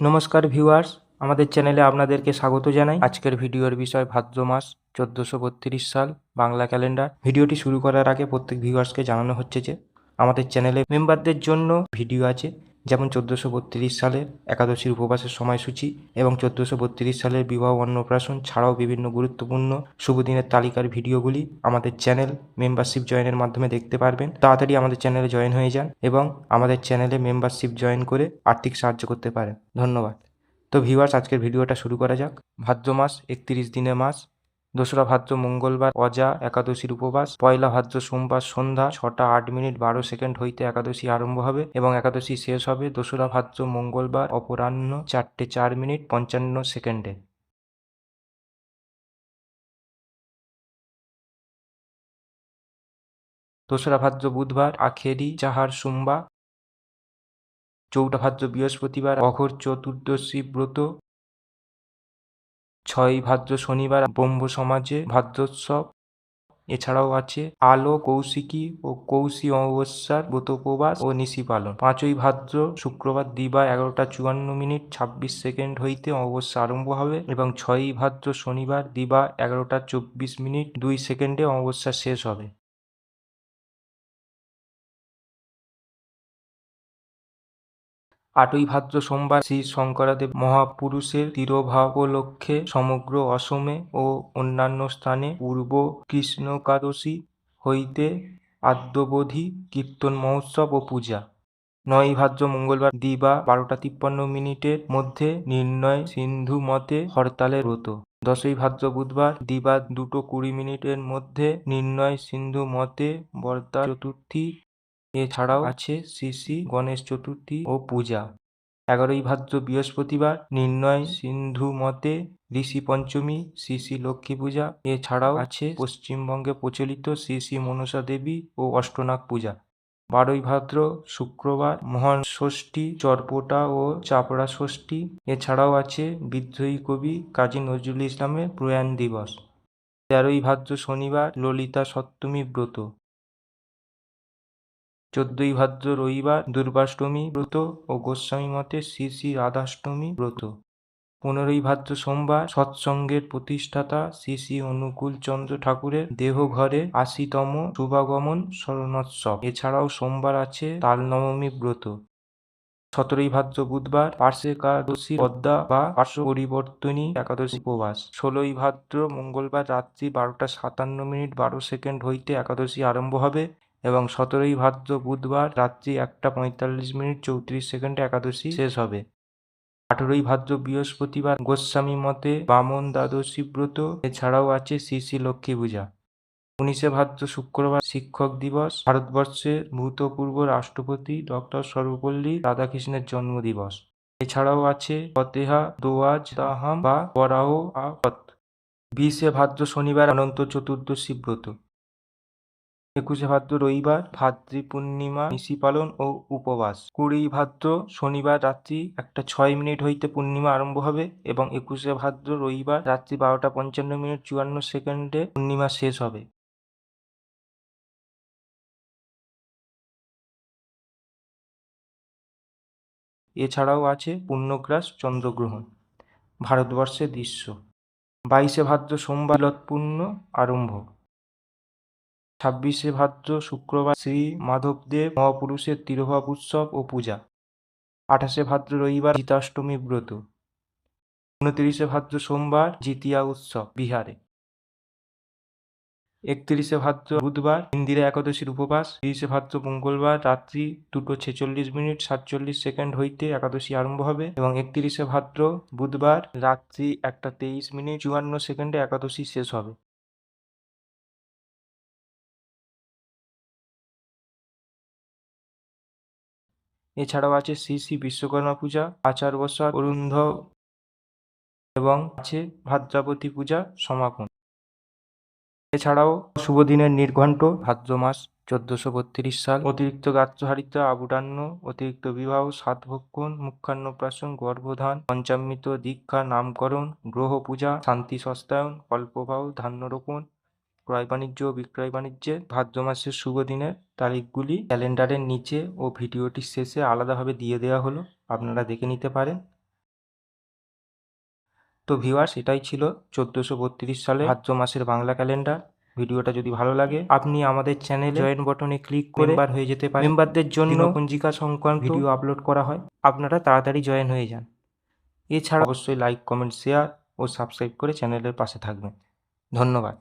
নমস্কার ভিউয়ার্স, আমাদের চ্যানেলে আপনাদেরকে স্বাগত জানাই। আজকের ভিডিওর বিষয় ভাদ্র মাস, চোদ্দোশো বত্রিশ সাল, বাংলা ক্যালেন্ডার। ভিডিওটি শুরু করার আগে প্রত্যেক ভিউয়ার্সকে জানানো হচ্ছে যে, আমাদের চ্যানেলে মেম্বারদের জন্য ভিডিও আছে। যেমন চোদ্দোশো বত্রিশ সালের একাদশীর উপবাসের সময়সূচি এবং চোদ্দোশো বত্রিশ সালের বিবাহ অন্নপ্রাশন ছাড়াও বিভিন্ন গুরুত্বপূর্ণ শুভ দিনের তালিকার ভিডিওগুলি আমাদের চ্যানেল মেম্বারশিপ জয়েনের মাধ্যমে দেখতে পারবেন। তাড়াতাড়ি আমাদের চ্যানেলে জয়েন হয়ে যান এবং আমাদের চ্যানেলে মেম্বারশিপ জয়েন করে আর্থিক সাহায্য করতে পারেন। ধন্যবাদ। তো ভিউয়ার্স আজকের ভিডিওটা শুরু করা যাক। ভাদ্র মাস একত্রিশ দিনের মাস দোসরা ভাদ্র মঙ্গলবার, অজা একাদশীর উপবাস, পয়লা ভাদ্র সোমবার সন্ধ্যা ছটা আট মিনিট বারো সেকেন্ড হইতে একাদশী আরম্ভ হবে এবং একাদশী শেষ হবে দোসরা ভাদ্র মঙ্গলবার, অপরাহ্ন চারটে চার মিনিট পঞ্চান্ন সেকেন্ডে। দোসরা ভাদ্র বুধবার, আখেরি চাহার সোমবা। চৌঠা ভাদ্র বৃহস্পতিবার, অঘোর চতুর্দশী ব্রত। ছয়ই ভাদ্র শনিবার ব্রহ্ম সমাজে ভাদ্রোৎসব। এছাড়াও আছে আলো, কৌশিকী ও কৌশি অমাবস্যার ব্রতোপবাস ও নিশি পালন। পাঁচই ভাদ্র শুক্রবার দিবা এগারোটা চুয়ান্ন মিনিট ছাব্বিশ সেকেন্ড হইতে অমাবস্যা আরম্ভ হবে এবং ছয়ই ভাদ্র শনিবার দিবা এগারোটা চব্বিশ মিনিট দুই সেকেন্ডে অমাবস্যা শেষ হবে। আটই ভাদ্র সোমবার শ্রী শঙ্করাদেব মহাপুরুষের তিরোভাবলক্ষে সমগ্র অসমে ও অন্যান্য স্থানে পূর্ব কৃষ্ণকাদশী হইতে আদ্যবধি কীর্তন মহোৎসব ও পূজা। নয়ই ভাদ্র মঙ্গলবার দিবা বারোটা তিপ্পান্ন মিনিটের মধ্যে নির্ণয় সিন্ধু মতে হরতালের ব্রত। দশই ভাদ্র বুধবার দিবা দুটো কুড়ি মিনিটের মধ্যে নির্ণয় সিন্ধু মতে বর্দা চতুর্থী এছাড়াও আছে শ্রী শ্রী গণেশ চতুর্থী ও পূজা। এগারোই ভাদ্র বৃহস্পতিবার নির্ণয় সিন্ধু মতে ঋষি পঞ্চমী, শ্রী শ্রী লক্ষ্মী পূজা। এছাড়াও আছে পশ্চিমবঙ্গে প্রচলিত শ্রী শ্রী মনসা দেবী ও অষ্টনাগ পূজা। বারোই ভাদ্র শুক্রবার মহান ষষ্ঠী, চরপোটা ও চাপড়া ষষ্ঠী। এছাড়াও আছে বিদ্রোহী কবি কাজী নজরুল ইসলামের প্রয়াণ দিবস। তেরোই ভাদ্র শনিবার ললিতা সপ্তমী ব্রত। চোদ্দই ভাদ্র রবিবার দুর্গাষ্টমী ব্রত ও গোস্বামী মতে শ্রী শ্রী রাধাষ্টমী ব্রত। পনেরোই ভাদ্র সোমবার সৎসঙ্গের প্রতিষ্ঠাতা শ্রী শ্রী অনুকূল চন্দ্র ঠাকুরের দেহঘরে আশিতম শুভাগমন স্মরণোৎসব এছাড়াও সোমবার আছে তাল নবমী ব্রত। সতেরোই ভাদ্র বুধবার পার্শ্ব একাদশী পদ্মা বা পার্শ্ব পরিবর্তনী একাদশী উপবাস। ষোলোই ভাদ্র মঙ্গলবার রাত্রি বারোটা সাতান্ন মিনিট বারো সেকেন্ড হইতে একাদশী আরম্ভ হবে। এবং সতেরোই ভাদ্র বুধবার রাত্রি একটা পঁয়তাল্লিশ মিনিট চৌত্রিশ সেকেন্ডে একাদশী শেষ হবে। আঠেরোই ভাদ্র বৃহস্পতিবার গোস্বামী মতে বামন দ্বাদশী ব্রত, এছাড়াও আছে শ্রী শ্রী লক্ষ্মী পূজা। উনিশে ভাদ্র শুক্রবার শিক্ষক দিবস ভারতবর্ষের ভূতপূর্ব রাষ্ট্রপতি ডক্টর সর্বপল্লী রাধাকৃষ্ণের জন্মদিবস। এছাড়াও আছে ফতেহা, দোয়াজ, তাহাম বা বরাহ আফত বিশে ভাদ্র শনিবার অনন্ত চতুর্দশী ব্রত। একুশে ভাদ্র রবিবার ভাদ্রী পূর্ণিমা, নিশি পালন ও উপবাস। কুড়ি ভাদ্র শনিবার রাত্রি একটা ছয় মিনিট হইতে পূর্ণিমা আরম্ভ হবে এবং একুশে ভাদ্র রবিবার রাত্রি বারোটা পঞ্চান্ন মিনিট চুয়ান্ন সেকেন্ডে পূর্ণিমা শেষ হবে। এছাড়াও আছে পূর্ণগ্রাস চন্দ্রগ্রহণ ভারতবর্ষের দৃশ্য। বাইশে ভাদ্র সোমবার লতপূর্ণ আরম্ভ। ছাব্বিশে ভাদ্র, শুক্রবার শ্রী মাধবদেব মহাপুরুষের তিরোভাব উৎসব ও পূজা। আঠাশে ভাদ্র রবিবার জিতাষ্টমী ব্রত। উনতিরিশে ভাদ্র সোমবার জিতিয়া উৎসব বিহারে। একত্রিশে ভাদ্র বুধবার ইন্দিরা একাদশীর উপবাস। তিরিশে ভাদ্র মঙ্গলবার রাত্রি দুটো ছেচল্লিশ মিনিট সাতচল্লিশ সেকেন্ড হইতে একাদশী আরম্ভ হবে এবং একত্রিশে ভাদ্র বুধবার রাত্রি একটা তেইশ মিনিট চুয়ান্ন সেকেন্ডে একাদশী শেষ হবে। এছাড়াও আছে শ্রী শ্রী বিশ্বকর্মা পূজা, আচার বসার অরুন্ধ এবং আছে ভাদ্রাবতী পূজা সমাপন। এছাড়াও শুভ দিনের নির্ঘণ্ট ভাদ্র মাস চোদ্দশো বত্রিশ সাল। অতিরিক্ত গাত্রহারিত আবুডান্ন, অতিরিক্ত বিবাহ, সাত সাতভক্ষণ মুখান্নপ্রাশন গর্ভধান, পঞ্চামৃত, দীক্ষা, নামকরণ, গ্রহ পূজা, শান্তি সস্তায়ন, কল্পবাহ, ধান্যরোপণ ক্রয় বাণিজ্য ও বিক্রয় বাণিজ্যে ভাদ্র মাসের শুভ দিনের তারিখগুলি ক্যালেন্ডারের নিচে ও ভিডিওটির শেষে আলাদাভাবে দিয়ে দেওয়া হলো। আপনারা দেখে নিতে পারেন। তো ভিউয়ার্স এটাই ছিল চোদ্দোশো বত্রিশ সালে ভাদ্র মাসের বাংলা ক্যালেন্ডার। ভিডিওটা যদি ভালো লাগে আপনি আমাদের চ্যানেলে জয়েন বটনে ক্লিক করে বার হয়ে যেতে পারেন। মেম্বারদের জন্য পঞ্জিকা সংক্রান্ত ভিডিও আপলোড করা হয়। আপনারা তাড়াতাড়ি জয়েন হয়ে যান। এছাড়া অবশ্যই লাইক কমেন্ট শেয়ার ও সাবস্ক্রাইব করে চ্যানেলের পাশে থাকবেন। ধন্যবাদ।